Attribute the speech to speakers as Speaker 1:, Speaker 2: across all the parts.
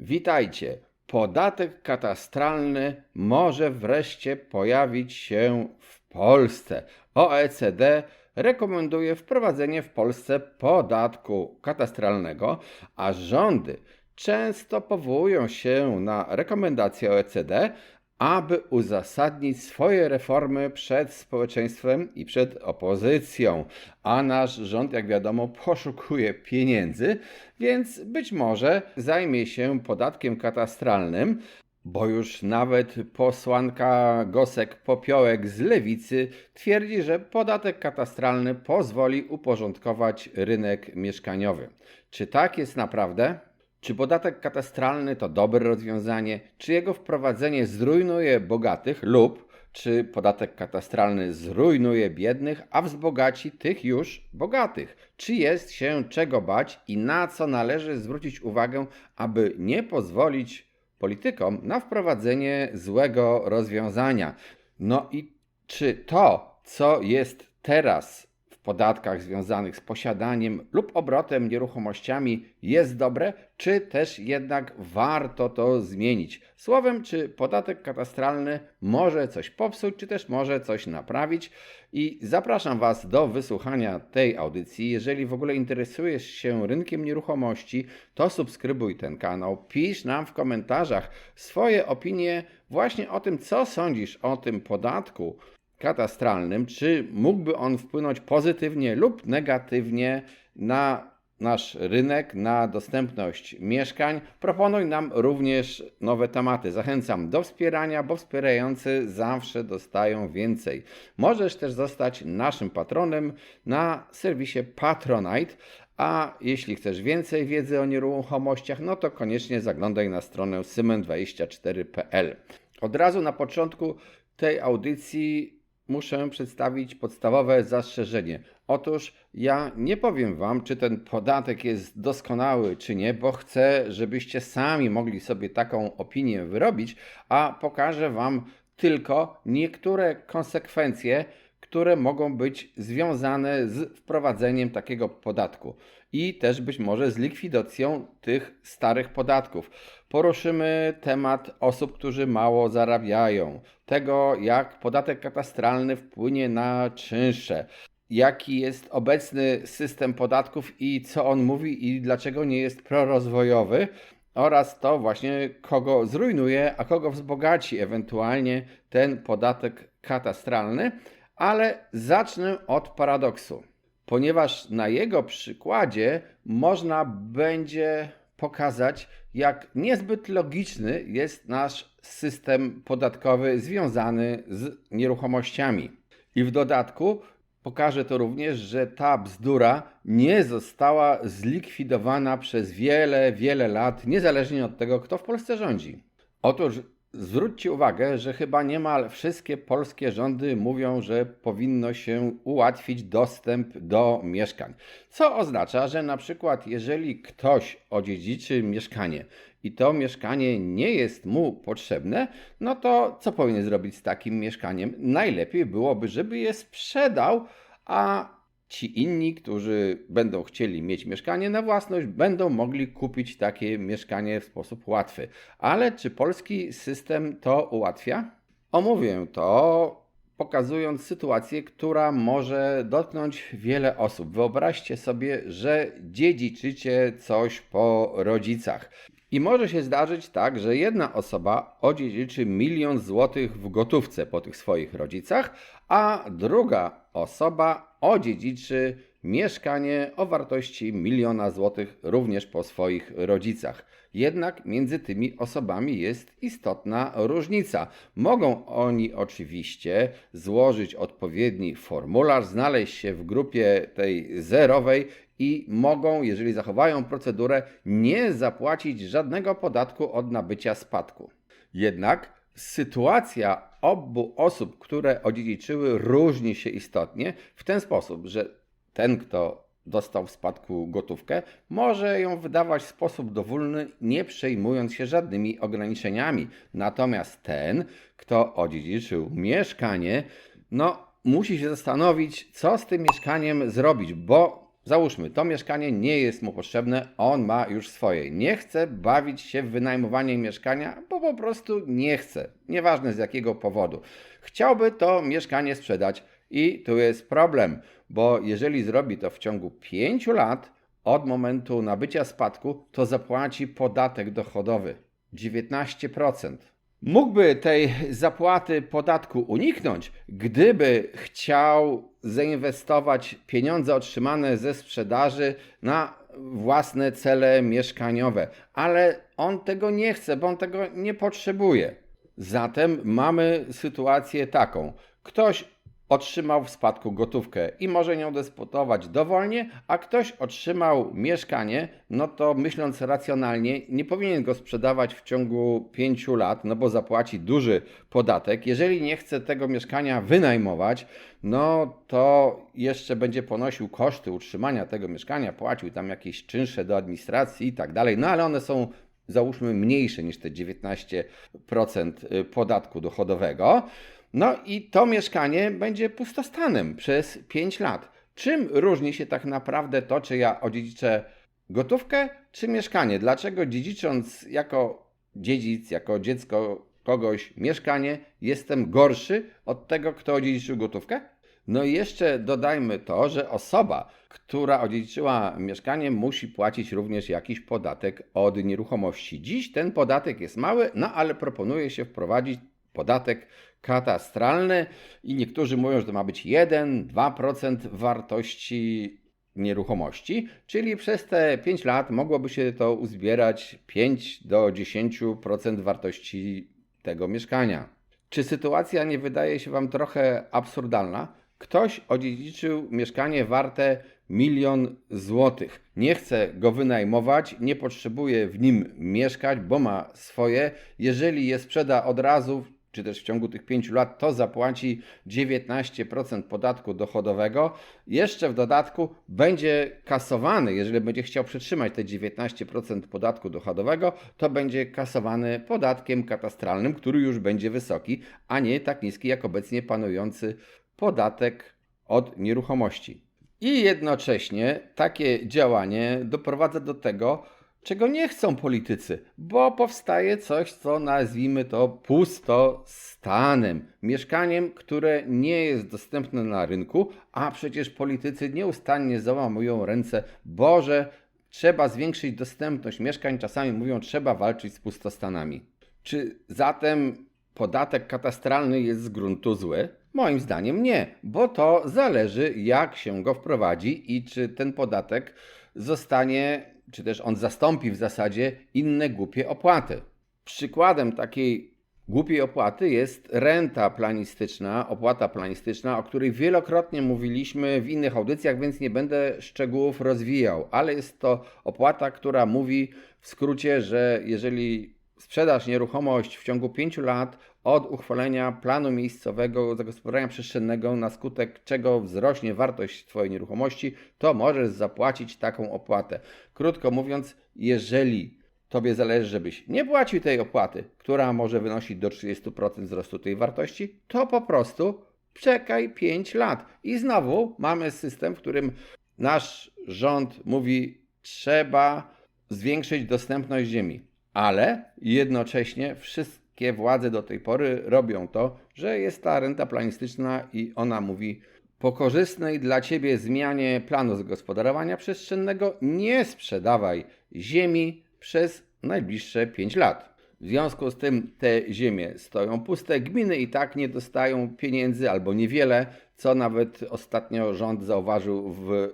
Speaker 1: Witajcie. Podatek katastralny może wreszcie pojawić się w Polsce. OECD rekomenduje wprowadzenie w Polsce podatku katastralnego, a rządy często powołują się na rekomendacje OECD, aby uzasadnić swoje reformy przed społeczeństwem i przed opozycją. A nasz rząd, jak wiadomo, poszukuje pieniędzy, więc być może zajmie się podatkiem katastralnym. Bo już nawet posłanka Gosek Popiołek z Lewicy twierdzi, że podatek katastralny pozwoli uporządkować rynek mieszkaniowy. Czy tak jest naprawdę? Czy podatek katastralny to dobre rozwiązanie? Czy jego wprowadzenie zrujnuje bogatych lub czy podatek katastralny zrujnuje biednych, a wzbogaci tych już bogatych? Czy jest się czego bać i na co należy zwrócić uwagę, aby nie pozwolić politykom na wprowadzenie złego rozwiązania? No i czy to, co jest teraz podatkach związanych z posiadaniem lub obrotem nieruchomościami jest dobre, czy też jednak warto to zmienić? Słowem, czy podatek katastralny może coś popsuć, czy też może coś naprawić? I zapraszam Was do wysłuchania tej audycji. Jeżeli w ogóle interesujesz się rynkiem nieruchomości, to subskrybuj ten kanał, pisz nam w komentarzach swoje opinie właśnie o tym, co sądzisz o tym podatku katastralnym, czy mógłby on wpłynąć pozytywnie lub negatywnie na nasz rynek, na dostępność mieszkań. Proponuj nam również nowe tematy. Zachęcam do wspierania, bo wspierający zawsze dostają więcej. Możesz też zostać naszym patronem na serwisie Patronite. A jeśli chcesz więcej wiedzy o nieruchomościach, no to koniecznie zaglądaj na stronę symen24.pl. Od razu na początku tej audycji muszę przedstawić podstawowe zastrzeżenie. Otóż ja nie powiem Wam, czy ten podatek jest doskonały, czy nie, bo chcę, żebyście sami mogli sobie taką opinię wyrobić, a pokażę Wam tylko niektóre konsekwencje, które mogą być związane z wprowadzeniem takiego podatku i też być może z likwidacją tych starych podatków. Poruszymy temat osób, którzy mało zarabiają, tego jak podatek katastralny wpłynie na czynsze, jaki jest obecny system podatków i co on mówi i dlaczego nie jest prorozwojowy oraz to właśnie kogo zrujnuje, a kogo wzbogaci ewentualnie ten podatek katastralny. Ale zacznę od paradoksu, ponieważ na jego przykładzie można będzie pokazać, jak niezbyt logiczny jest nasz system podatkowy związany z nieruchomościami. I w dodatku pokaże to również, że ta bzdura nie została zlikwidowana przez wiele, wiele lat, niezależnie od tego, kto w Polsce rządzi. Otóż Zwróćcie uwagę, że chyba niemal wszystkie polskie rządy mówią, że powinno się ułatwić dostęp do mieszkań. Co oznacza, że na przykład jeżeli ktoś odziedziczy mieszkanie i to mieszkanie nie jest mu potrzebne, no to co powinien zrobić z takim mieszkaniem? Najlepiej byłoby, żeby je sprzedał, a ci inni, którzy będą chcieli mieć mieszkanie na własność, będą mogli kupić takie mieszkanie w sposób łatwy. Ale czy polski system to ułatwia? Omówię to, pokazując sytuację, która może dotknąć wiele osób. Wyobraźcie sobie, że dziedziczycie coś po rodzicach. I może się zdarzyć tak, że jedna osoba odziedziczy milion złotych w gotówce po tych swoich rodzicach, a druga osoba odziedziczy mieszkanie o wartości miliona złotych również po swoich rodzicach. Jednak między tymi osobami jest istotna różnica. Mogą oni oczywiście złożyć odpowiedni formularz, znaleźć się w grupie tej zerowej i mogą, jeżeli zachowają procedurę, nie zapłacić żadnego podatku od nabycia spadku. Jednak sytuacja obu osób, które odziedziczyły, różni się istotnie w ten sposób, że ten, kto dostał w spadku gotówkę, może ją wydawać w sposób dowolny, nie przejmując się żadnymi ograniczeniami. Natomiast ten, kto odziedziczył mieszkanie, no musi się zastanowić, co z tym mieszkaniem zrobić, bo Załóżmy, to mieszkanie nie jest mu potrzebne, on ma już swoje. Nie chce bawić się w wynajmowanie mieszkania, bo po prostu nie chce. Nieważne z jakiego powodu. Chciałby to mieszkanie sprzedać i tu jest problem, bo jeżeli zrobi to w ciągu 5 lat od momentu nabycia spadku, to zapłaci podatek dochodowy 19%. Mógłby tej zapłaty podatku uniknąć, gdyby chciał zainwestować pieniądze otrzymane ze sprzedaży na własne cele mieszkaniowe, ale on tego nie chce, bo on tego nie potrzebuje. Zatem mamy sytuację taką: ktoś otrzymał w spadku gotówkę i może nią dysponować dowolnie, a ktoś otrzymał mieszkanie, no to myśląc racjonalnie, nie powinien go sprzedawać w ciągu 5 lat, no bo zapłaci duży podatek. Jeżeli nie chce tego mieszkania wynajmować, no to jeszcze będzie ponosił koszty utrzymania tego mieszkania, płacił tam jakieś czynsze do administracji i tak dalej, no ale one są załóżmy mniejsze niż te 19% podatku dochodowego. No i to mieszkanie będzie pustostanem przez 5 lat. Czym różni się tak naprawdę to, czy ja odziedziczę gotówkę, czy mieszkanie? Dlaczego dziedzicząc jako dziedzic, jako dziecko kogoś mieszkanie, jestem gorszy od tego, kto odziedziczył gotówkę? No i jeszcze dodajmy to, że osoba, która odziedziczyła mieszkanie, musi płacić również jakiś podatek od nieruchomości. Dziś ten podatek jest mały, no ale proponuje się wprowadzić podatek katastralny i niektórzy mówią, że to ma być 1-2% wartości nieruchomości, czyli przez te 5 lat mogłoby się to uzbierać 5 do 10% wartości tego mieszkania. Czy sytuacja nie wydaje się Wam trochę absurdalna? Ktoś odziedziczył mieszkanie warte milion złotych. Nie chce go wynajmować, nie potrzebuje w nim mieszkać, bo ma swoje. Jeżeli je sprzeda od razu, czy też w ciągu tych 5 lat, to zapłaci 19% podatku dochodowego. Jeszcze w dodatku będzie kasowany, jeżeli będzie chciał przetrzymać te 19% podatku dochodowego, to będzie kasowany podatkiem katastralnym, który już będzie wysoki, a nie tak niski jak obecnie panujący podatek od nieruchomości. I jednocześnie takie działanie doprowadza do tego, czego nie chcą politycy, bo powstaje coś, co nazwijmy to pustostanem, mieszkaniem, które nie jest dostępne na rynku, a przecież politycy nieustannie załamują ręce, Boże, trzeba zwiększyć dostępność mieszkań, czasami mówią, trzeba walczyć z pustostanami. Czy zatem podatek katastralny jest z gruntu zły? Moim zdaniem nie, bo to zależy, jak się go wprowadzi i czy ten podatek zostanie, czy też on zastąpi w zasadzie inne głupie opłaty. Przykładem takiej głupiej opłaty jest renta planistyczna, opłata planistyczna, o której wielokrotnie mówiliśmy w innych audycjach, więc nie będę szczegółów rozwijał, ale jest to opłata, która mówi w skrócie, że jeżeli sprzedasz nieruchomość w ciągu 5 lat od uchwalenia planu miejscowego zagospodarowania przestrzennego, na skutek czego wzrośnie wartość Twojej nieruchomości, to możesz zapłacić taką opłatę. Krótko mówiąc, jeżeli Tobie zależy, żebyś nie płacił tej opłaty, która może wynosić do 30% wzrostu tej wartości, to po prostu czekaj 5 lat. I znowu mamy system, w którym nasz rząd mówi, trzeba zwiększyć dostępność ziemi ale jednocześnie wszystkie władze do tej pory robią to, że jest ta renta planistyczna i ona mówi po korzystnej dla Ciebie zmianie planu zagospodarowania przestrzennego nie sprzedawaj ziemi przez najbliższe 5 lat. W związku z tym te ziemie stoją puste, gminy i tak nie dostają pieniędzy albo niewiele, co nawet ostatnio rząd zauważył w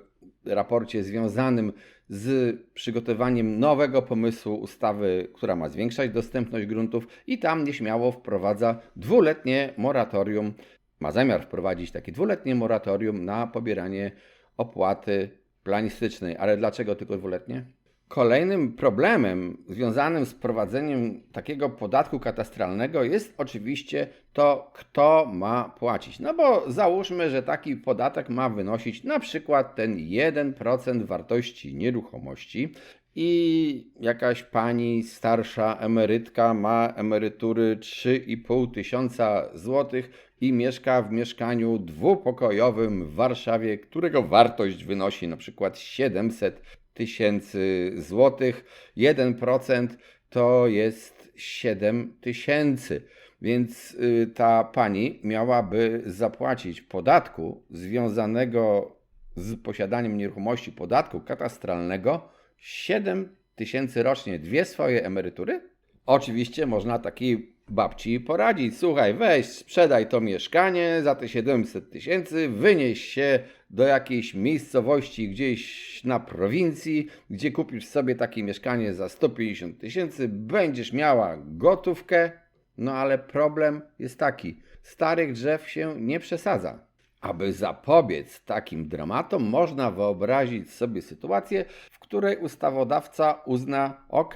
Speaker 1: raporcie związanym z przygotowaniem nowego pomysłu ustawy, która ma zwiększać dostępność gruntów i tam nieśmiało wprowadza dwuletnie moratorium, ma zamiar wprowadzić takie dwuletnie moratorium na pobieranie opłaty planistycznej. Ale dlaczego tylko dwuletnie? Kolejnym problemem związanym z prowadzeniem takiego podatku katastralnego jest oczywiście to, kto ma płacić. No bo załóżmy, że taki podatek ma wynosić na przykład ten 1% wartości nieruchomości i jakaś pani starsza emerytka ma emerytury 3,5 tysiąca złotych i mieszka w mieszkaniu dwupokojowym w Warszawie, którego wartość wynosi na przykład 700 tysięcy złotych. 1% to jest 7 tysięcy. Więc y, ta pani miałaby zapłacić podatku związanego z posiadaniem nieruchomości, podatku katastralnego 7 tysięcy rocznie. Dwie swoje emerytury? Oczywiście można takiej babci poradzić. Słuchaj, weź, sprzedaj to mieszkanie za te 700 tysięcy, wynieś się do jakiejś miejscowości gdzieś na prowincji, gdzie kupisz sobie takie mieszkanie za 150 tysięcy, będziesz miała gotówkę, no ale problem jest taki: starych drzew się nie przesadza. Aby zapobiec takim dramatom, można wyobrazić sobie sytuację, w której ustawodawca uzna: OK,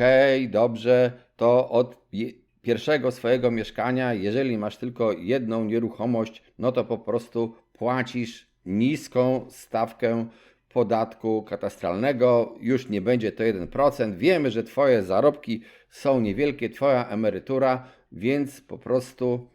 Speaker 1: dobrze, to od pierwszego swojego mieszkania, jeżeli masz tylko jedną nieruchomość, no to po prostu płacisz niską stawkę podatku katastralnego, już nie będzie to 1%. Wiemy, że Twoje zarobki są niewielkie, Twoja emerytura, więc po prostu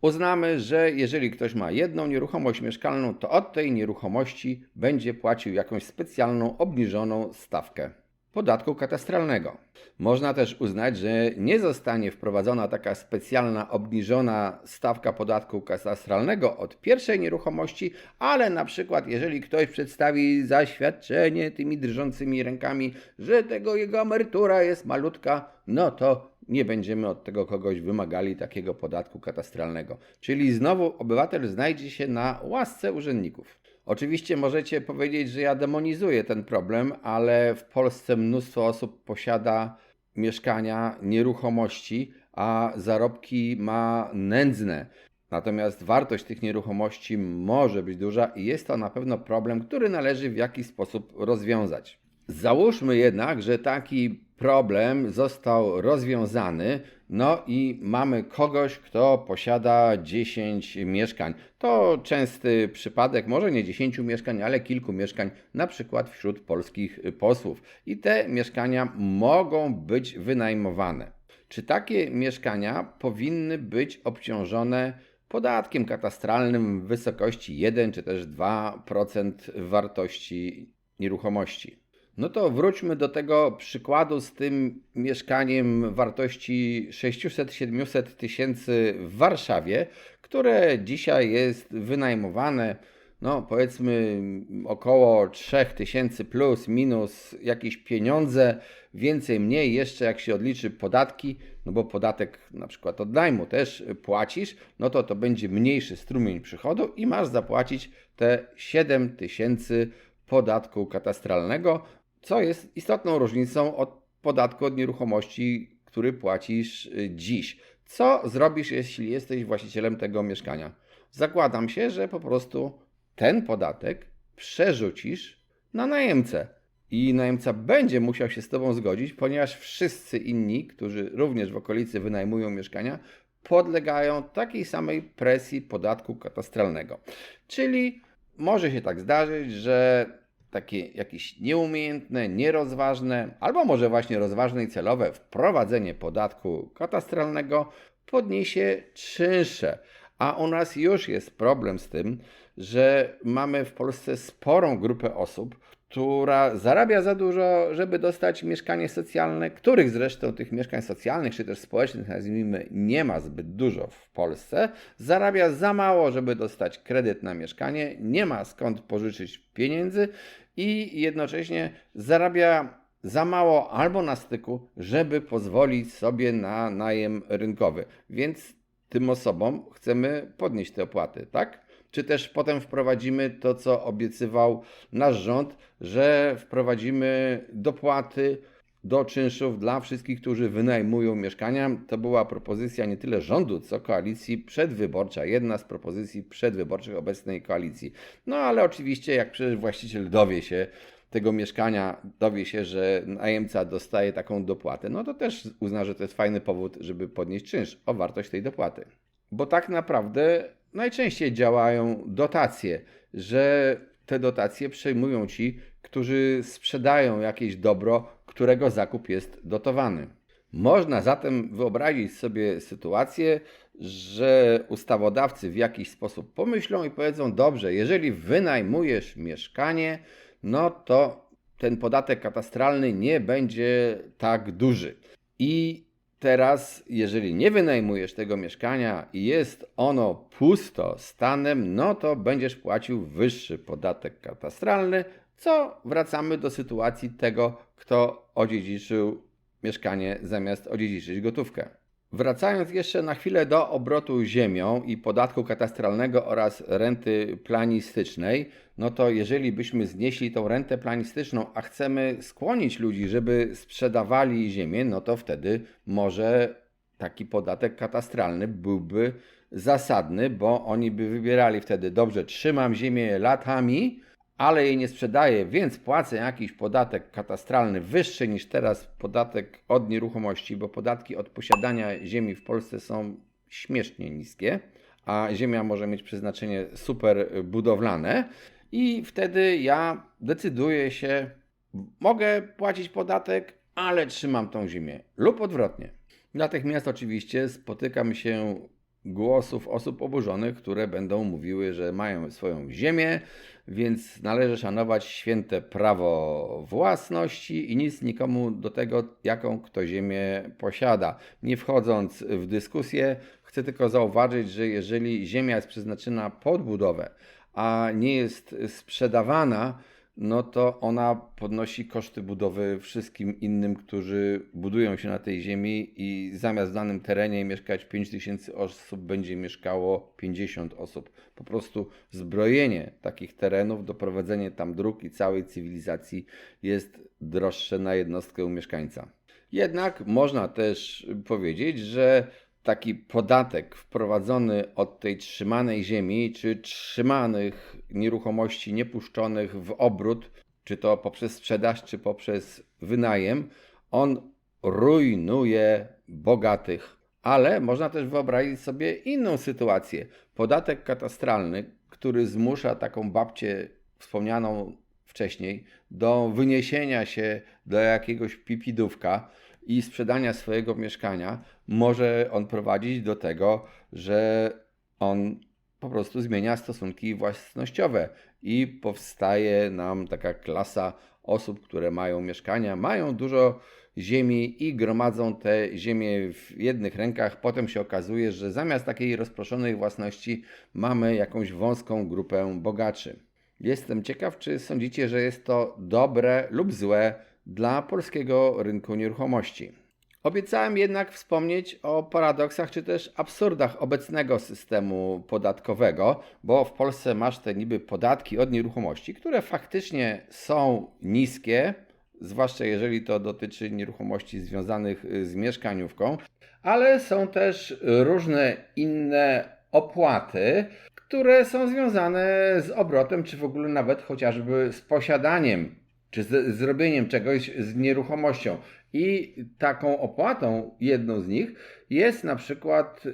Speaker 1: uznamy, że jeżeli ktoś ma jedną nieruchomość mieszkalną, to od tej nieruchomości będzie płacił jakąś specjalną, obniżoną stawkę podatku katastralnego. Można też uznać, że nie zostanie wprowadzona taka specjalna, obniżona stawka podatku katastralnego od pierwszej nieruchomości, ale na przykład jeżeli ktoś przedstawi zaświadczenie tymi drżącymi rękami, że tego jego emerytura jest malutka, no to nie będziemy od tego kogoś wymagali takiego podatku katastralnego. Czyli znowu obywatel znajdzie się na łasce urzędników. Oczywiście możecie powiedzieć, że ja demonizuję ten problem, ale w Polsce mnóstwo osób posiada mieszkania, nieruchomości, a zarobki ma nędzne. Natomiast wartość tych nieruchomości może być duża i jest to na pewno problem, który należy w jakiś sposób rozwiązać. Załóżmy jednak, że taki problem został rozwiązany, no i mamy kogoś, kto posiada 10 mieszkań. To częsty przypadek, może nie 10 mieszkań, ale kilku mieszkań, na przykład wśród polskich posłów. I te mieszkania mogą być wynajmowane. Czy takie mieszkania powinny być obciążone podatkiem katastralnym w wysokości 1 czy też 2% wartości nieruchomości? No to wróćmy do tego przykładu z tym mieszkaniem wartości 600-700 tysięcy w Warszawie, które dzisiaj jest wynajmowane, no powiedzmy około 3 tysięcy plus minus jakieś pieniądze, więcej mniej jeszcze jak się odliczy podatki, no bo podatek na przykład od najmu też płacisz, no to to będzie mniejszy strumień przychodu i masz zapłacić te 7 tysięcy podatku katastralnego, co jest istotną różnicą od podatku od nieruchomości, który płacisz y, dziś. Co zrobisz, jeśli jesteś właścicielem tego mieszkania? Zakładam się, że po prostu ten podatek przerzucisz na najemcę. I najemca będzie musiał się z Tobą zgodzić, ponieważ wszyscy inni, którzy również w okolicy wynajmują mieszkania, podlegają takiej samej presji podatku katastralnego. Czyli może się tak zdarzyć, że takie jakieś nieumiejętne, nierozważne, albo może właśnie rozważne i celowe wprowadzenie podatku katastralnego podniesie czynsze. A u nas już jest problem z tym, że mamy w Polsce sporą grupę osób, która zarabia za dużo, żeby dostać mieszkanie socjalne, których zresztą tych mieszkań socjalnych czy też społecznych, nazwijmy, nie ma zbyt dużo w Polsce, zarabia za mało, żeby dostać kredyt na mieszkanie, nie ma skąd pożyczyć pieniędzy i jednocześnie zarabia za mało albo na styku, żeby pozwolić sobie na najem rynkowy. Więc tym osobom chcemy podnieść te opłaty, tak? Czy też potem wprowadzimy to, co obiecywał nasz rząd, że wprowadzimy dopłaty do czynszów dla wszystkich, którzy wynajmują mieszkania. To była propozycja nie tyle rządu, co koalicji przedwyborcza. Jedna z propozycji przedwyborczych obecnej koalicji. No ale oczywiście, jak przecież właściciel dowie się tego mieszkania, dowie się, że najemca dostaje taką dopłatę, no to też uzna, że to jest fajny powód, żeby podnieść czynsz o wartość tej dopłaty. Bo tak naprawdę najczęściej działają dotacje, że te dotacje przejmują ci, którzy sprzedają jakieś dobro, którego zakup jest dotowany. Można zatem wyobrazić sobie sytuację, że ustawodawcy w jakiś sposób pomyślą i powiedzą: Dobrze, jeżeli wynajmujesz mieszkanie, no to ten podatek katastralny nie będzie tak duży. I teraz, jeżeli nie wynajmujesz tego mieszkania i jest ono pusto stanem, no to będziesz płacił wyższy podatek katastralny, co wracamy do sytuacji tego, kto odziedziczył mieszkanie zamiast odziedziczyć gotówkę. Wracając jeszcze na chwilę do obrotu ziemią i podatku katastralnego oraz renty planistycznej, no to jeżeli byśmy znieśli tą rentę planistyczną, a chcemy skłonić ludzi, żeby sprzedawali ziemię, no to wtedy może taki podatek katastralny byłby zasadny, bo oni by wybierali wtedy, dobrze, trzymam ziemię latami, ale jej nie sprzedaję, więc płacę jakiś podatek katastralny wyższy niż teraz podatek od nieruchomości, bo podatki od posiadania ziemi w Polsce są śmiesznie niskie, a ziemia może mieć przeznaczenie super budowlane i wtedy ja decyduję się, mogę płacić podatek, ale trzymam tą ziemię lub odwrotnie. Natychmiast oczywiście spotykam się głosów osób oburzonych, które będą mówiły, że mają swoją ziemię, więc należy szanować święte prawo własności i nic nikomu do tego, jaką kto ziemię posiada. Nie wchodząc w dyskusję, chcę tylko zauważyć, że jeżeli ziemia jest przeznaczona pod budowę, a nie jest sprzedawana, no to ona podnosi koszty budowy wszystkim innym, którzy budują się na tej ziemi i zamiast w danym terenie mieszkać 5000 osób, będzie mieszkało 50 osób. Po prostu zbrojenie takich terenów, doprowadzenie tam dróg i całej cywilizacji jest droższe na jednostkę mieszkańca. Jednak można też powiedzieć, że taki podatek wprowadzony od tej trzymanej ziemi, czy trzymanych nieruchomości niepuszczonych w obrót, czy to poprzez sprzedaż, czy poprzez wynajem, on rujnuje bogatych. Ale można też wyobrazić sobie inną sytuację. Podatek katastralny, który zmusza taką babcię wspomnianą wcześniej do wyniesienia się do jakiegoś pipidówka, i sprzedania swojego mieszkania, może on prowadzić do tego, że on po prostu zmienia stosunki własnościowe i powstaje nam taka klasa osób, które mają mieszkania, mają dużo ziemi i gromadzą te ziemię w jednych rękach. Potem się okazuje, że zamiast takiej rozproszonej własności mamy jakąś wąską grupę bogaczy. Jestem ciekaw, czy sądzicie, że jest to dobre lub złe dla polskiego rynku nieruchomości. Obiecałem jednak wspomnieć o paradoksach czy też absurdach obecnego systemu podatkowego, bo w Polsce masz te niby podatki od nieruchomości, które faktycznie są niskie, zwłaszcza jeżeli to dotyczy nieruchomości związanych y, z mieszkaniówką, ale są też różne inne opłaty, które są związane z obrotem, czy w ogóle nawet chociażby z posiadaniem czy z zrobieniem czegoś z nieruchomością. I taką opłatą, jedną z nich, jest na przykład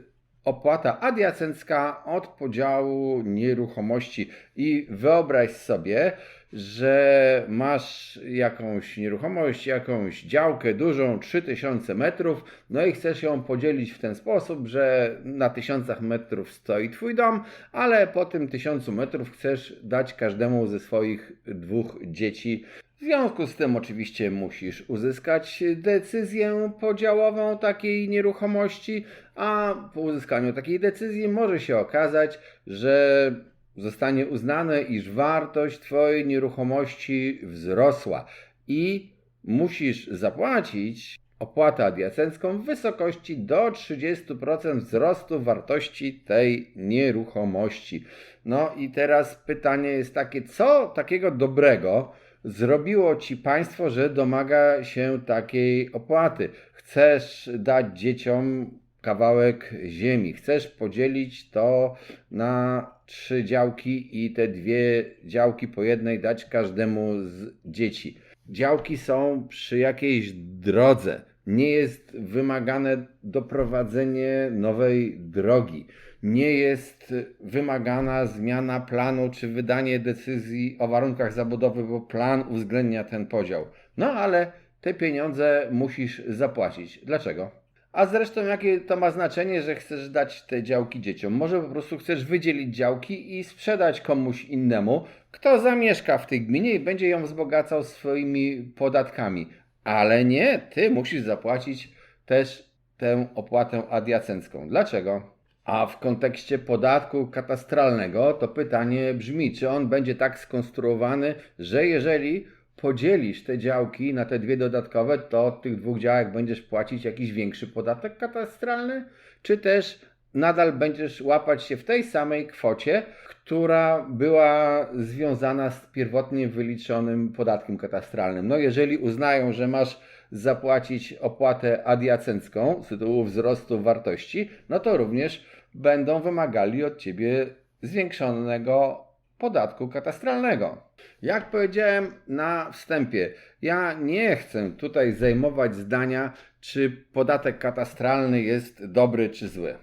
Speaker 1: opłata adiacencka od podziału nieruchomości. I wyobraź sobie, że masz jakąś nieruchomość, jakąś działkę dużą, 3000 metrów, no i chcesz ją podzielić w ten sposób, że na tysiącach metrów stoi Twój dom, ale po tym tysiącu metrów chcesz dać każdemu ze swoich dwóch dzieci w związku z tym oczywiście musisz uzyskać decyzję podziałową takiej nieruchomości, a po uzyskaniu takiej decyzji może się okazać, że zostanie uznane, iż wartość Twojej nieruchomości wzrosła i musisz zapłacić opłatę adiacencką w wysokości do 30% wzrostu wartości tej nieruchomości. No i teraz pytanie jest takie, co takiego dobrego zrobiło ci państwo, że domaga się takiej opłaty. Chcesz dać dzieciom kawałek ziemi, chcesz podzielić to na trzy działki i te dwie działki po jednej dać każdemu z dzieci. Działki są przy jakiejś drodze. Nie jest wymagane doprowadzenie nowej drogi nie jest wymagana zmiana planu czy wydanie decyzji o warunkach zabudowy, bo plan uwzględnia ten podział. No ale te pieniądze musisz zapłacić. Dlaczego? A zresztą jakie to ma znaczenie, że chcesz dać te działki dzieciom? Może po prostu chcesz wydzielić działki i sprzedać komuś innemu, kto zamieszka w tej gminie i będzie ją wzbogacał swoimi podatkami. Ale nie, ty musisz zapłacić też tę opłatę adiacencką. Dlaczego? A w kontekście podatku katastralnego to pytanie brzmi, czy on będzie tak skonstruowany, że jeżeli podzielisz te działki na te dwie dodatkowe, to od tych dwóch działek będziesz płacić jakiś większy podatek katastralny, czy też nadal będziesz łapać się w tej samej kwocie, która była związana z pierwotnie wyliczonym podatkiem katastralnym. No jeżeli uznają, że masz zapłacić opłatę adiacencką z tytułu wzrostu wartości, no to również będą wymagali od ciebie zwiększonego podatku katastralnego. Jak powiedziałem na wstępie, ja nie chcę tutaj zajmować zdania, czy podatek katastralny jest dobry czy zły.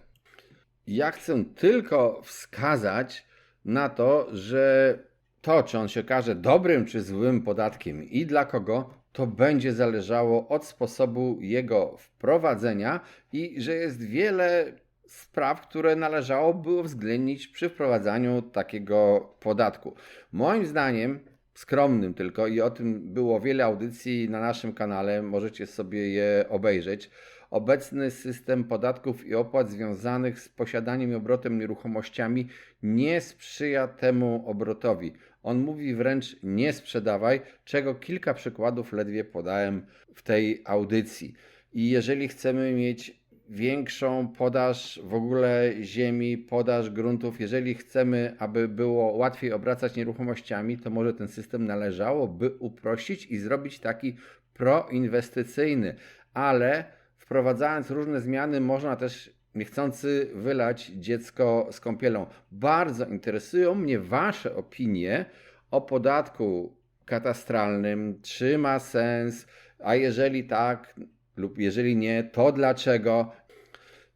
Speaker 1: Ja chcę tylko wskazać na to, że to, czy on się okaże dobrym czy złym podatkiem i dla kogo, to będzie zależało od sposobu jego wprowadzenia i że jest wiele spraw, które należałoby uwzględnić przy wprowadzaniu takiego podatku. Moim zdaniem, skromnym tylko, i o tym było wiele audycji na naszym kanale, możecie sobie je obejrzeć. Obecny system podatków i opłat związanych z posiadaniem i obrotem nieruchomościami nie sprzyja temu obrotowi. On mówi wręcz nie sprzedawaj, czego kilka przykładów ledwie podałem w tej audycji. I jeżeli chcemy mieć większą podaż w ogóle ziemi, podaż gruntów. Jeżeli chcemy, aby było łatwiej obracać nieruchomościami, to może ten system należałoby uprościć i zrobić taki proinwestycyjny, ale wprowadzając różne zmiany, można też niechcący wylać dziecko z kąpielą. Bardzo interesują mnie Wasze opinie o podatku katastralnym. Czy ma sens? A jeżeli tak, lub jeżeli nie, to dlaczego?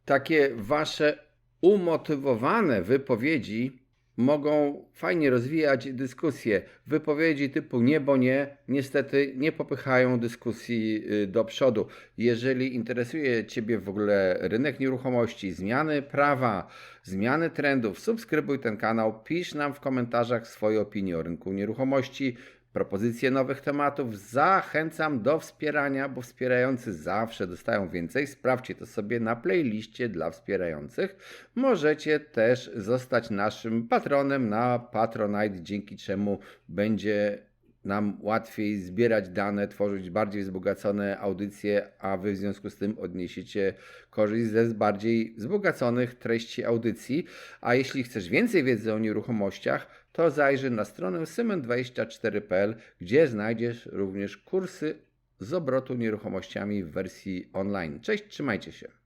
Speaker 1: Takie wasze umotywowane wypowiedzi mogą fajnie rozwijać dyskusję. Wypowiedzi typu nie, bo nie, niestety nie popychają dyskusji y, do przodu. Jeżeli interesuje Ciebie w ogóle rynek nieruchomości, zmiany prawa, zmiany trendów, subskrybuj ten kanał, pisz nam w komentarzach swoje opinie o rynku nieruchomości, propozycje nowych tematów. Zachęcam do wspierania, bo wspierający zawsze dostają więcej. Sprawdźcie to sobie na playliście dla wspierających. Możecie też zostać naszym patronem na Patronite, dzięki czemu będzie nam łatwiej zbierać dane, tworzyć bardziej wzbogacone audycje, a wy w związku z tym odniesiecie korzyść ze bardziej wzbogaconych treści audycji. A jeśli chcesz więcej wiedzy o nieruchomościach, to zajrzyj na stronę symen24.pl, gdzie znajdziesz również kursy z obrotu nieruchomościami w wersji online. Cześć, trzymajcie się.